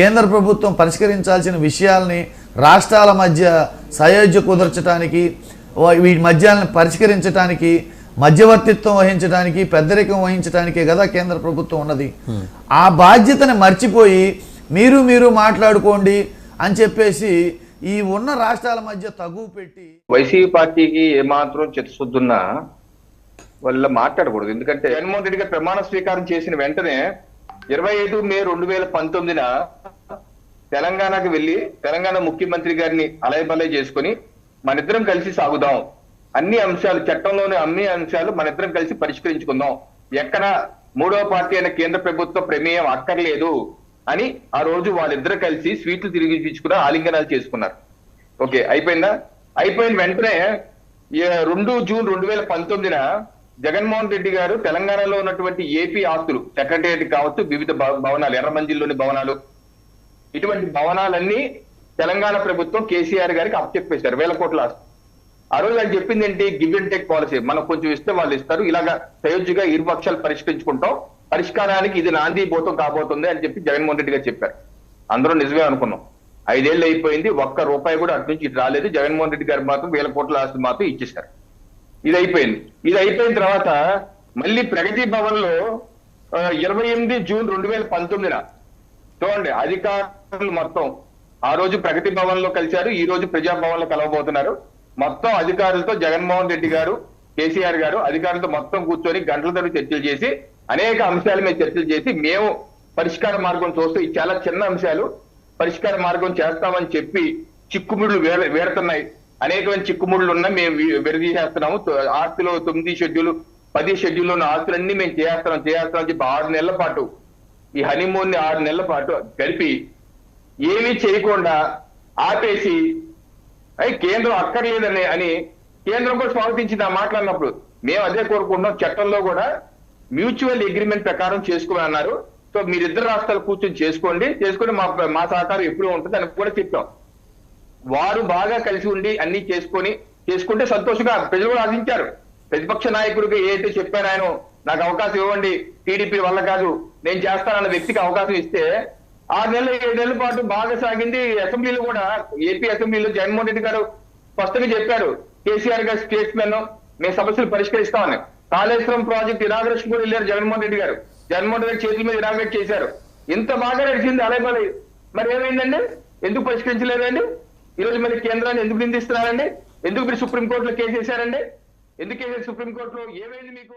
కేంద్ర ప్రభుత్వం పరిష్కరించాల్సిన విషయాల్ని రాష్ట్రాల మధ్య సయోధ్య కుదర్చడానికి వా- వీటి మధ్యాలను పరిష్కరించడానికి మధ్యవర్తిత్వం వహించడానికి పెద్దరికం వహించడానికే కదా కేంద్ర ప్రభుత్వం ఉన్నది. ఆ బాధ్యతని మర్చిపోయి మీరు మీరు మాట్లాడుకోండి అని చెప్పేసి ఈ ఉన్న రాష్ట్రాల మధ్య తగువ పెట్టి వైసీపీ పార్టీకి ఏమాత్రం చిత్తశుద్ధున్నా వాళ్ళ మాట్లాడకూడదు. ఎందుకంటే జగన్మోహన్ రెడ్డి గారు ప్రమాణ స్వీకారం చేసిన వెంటనే ఇరవై ఐదు మే రెండు వేల పంతొమ్మిదిన తెలంగాణకు వెళ్ళి తెలంగాణ ముఖ్యమంత్రి గారిని అలయబలయ చేసుకుని మనిద్దరం కలిసి సాగుదాం. అన్ని అంశాలు చట్టంలోని అన్ని అంశాలు మనిద్దరం కలిసి పరిష్కరించుకుందాం. ఎక్కడ మూడవ పార్టీ అయిన కేంద్ర ప్రభుత్వ ప్రమేయం అక్కర్లేదు అని ఆ రోజు వాళ్ళిద్దరు కలిసి స్వీట్లు తిరిగి ఆలింగనాలు చేసుకున్నారు. ఓకే అయిపోయిందా? అయిపోయిన వెంటనే రెండు జూన్ రెండు వేల పంతొమ్మిదిన జగన్మోహన్ రెడ్డి గారు తెలంగాణలో ఉన్నటువంటి ఏపీ ఆస్తులు సెక్రటేరియట్ కావచ్చు వివిధ భవ- భవనాలు ఎర్రమంజిల్లోని భవనాలు ఇటువంటి భవనాలన్నీ తెలంగాణ ప్రభుత్వం కేసీఆర్ గారికి అప్పచెప్పేశారు వేల కోట్ల ఆస్తులు ఆ రోజు ఆయన చెప్పింది ఏంటి? Give and take policy. మనకు కొంచెం ఇస్తే వాళ్ళు ఇస్తారు. ఇలాగా సయోజ్యగా ఇరు పక్షాలు పరిష్కరించుకుంటాం. పరిష్కారానికి ఇది నాంది భూతం కాబోతుంది అని చెప్పి జగన్మోహన్ రెడ్డి గారు చెప్పారు. అందరూ నిజమే అనుకున్నాం. ఐదేళ్ళు అయిపోయింది. ఒక్క రూపాయి కూడా అటు నుంచి ఇటు రాలేదు. జగన్మోహన్ రెడ్డి గారు మాత్రం వేల కోట్ల ఆస్తులు మాత్రం ఇచ్చేశారు. ఇది అయిపోయింది ఇది అయిపోయిన తర్వాత మళ్ళీ ప్రగతి భవన్లో ఇరవై ఎనిమిది జూన్ రెండు వేల పంతొమ్మిదిన చూడండి అధికారులు మొత్తం ఆ రోజు ప్రగతి భవన్లో కలిశారు ఈ రోజు ప్రజాభవన్లో కలవబోతున్నారు. మొత్తం అధికారులతో జగన్మోహన్ రెడ్డి గారు కేసీఆర్ గారు అధికారులతో మొత్తం కూర్చొని గంటల తరపు చర్చలు చేసి అనేక అంశాల మీద చర్చలు చేసి మేము పరిష్కార మార్గం చూస్తూ చాలా చిన్న అంశాలు పరిష్కార మార్గం చేస్తామని చెప్పి చిక్కుముళ్ళు వేడ వేడుతున్నాయి అనేకమైన చిక్కుముళ్ళు ఉన్నా మేము విడదీసేస్తున్నాము తొ- ఆస్తిలో తొమ్మిది షెడ్యూల్ పది షెడ్యూల్ ఉన్న ఆస్తులన్నీ మేము చేస్తున్నాం చేస్తున్నాం చెప్పి ఆరు నెలల పాటు. ఈ హనీమూన్ని ఆరు నెలల పాటు గడిపి ఏమీ చేయకుండా ఆపేసి అయి కేంద్రం అక్కర్లేదని అని కేంద్రం కూడా స్వాగతించింది ఆ మాట్లాడినప్పుడు మేము అదే కోరుకుంటున్నాం. చట్టంలో కూడా మ్యూచువల్ అగ్రిమెంట్ ప్రకారం చేసుకోమని అన్నారు. సో మీరిద్దరు రాష్ట్రాలు కూర్చొని చేసుకోండి. చేసుకుని మా మా సహకారం ఎప్పుడూ ఉంటుంది అని కూడా చెప్పాం. వారు బాగా కలిసి ఉండి అన్ని చేసుకొని చేసుకుంటే సంతోషంగా ప్రజలు కూడా ఆశించారు. ప్రతిపక్ష నాయకుడికి ఏదైతే చెప్పారు ఆయన నాకు అవకాశం ఇవ్వండి టీడీపీ వల్ల కాదు నేను చేస్తానన్న వ్యక్తికి అవకాశం ఇస్తే ఆరు నెలలు ఏడు నెలల పాటు బాగా సాగింది అసెంబ్లీలో కూడా. ఏపీ అసెంబ్లీలో జగన్మోహన్ రెడ్డి గారు స్పష్టంగా చెప్పారు కేసీఆర్ గారు స్టేట్స్మెన్ మేము సమస్యలు పరిష్కరిస్తామని. కాళేశ్వరం ప్రాజెక్ట్ ఇనాగ్రేషన్ కూడా వెళ్ళారు జగన్మోహన్ రెడ్డి గారు. జగన్మోహన్ రెడ్డి చేతుల మీద ఇనాగ్రేట్ చేశారు. ఇంత బాగా నడిచింది అలాగే మరి ఏమైందండి? ఎందుకు పరిష్కరించలేదండి? ఈ రోజు మరి కేంద్రాన్ని ఎందుకు నిందిస్తున్నారండి? ఎందుకు మీరు సుప్రీంకోర్టులో కేసు వేశారండి? ఎందుకు వేసారు సుప్రీంకోర్టులో ఏమైంది మీకు?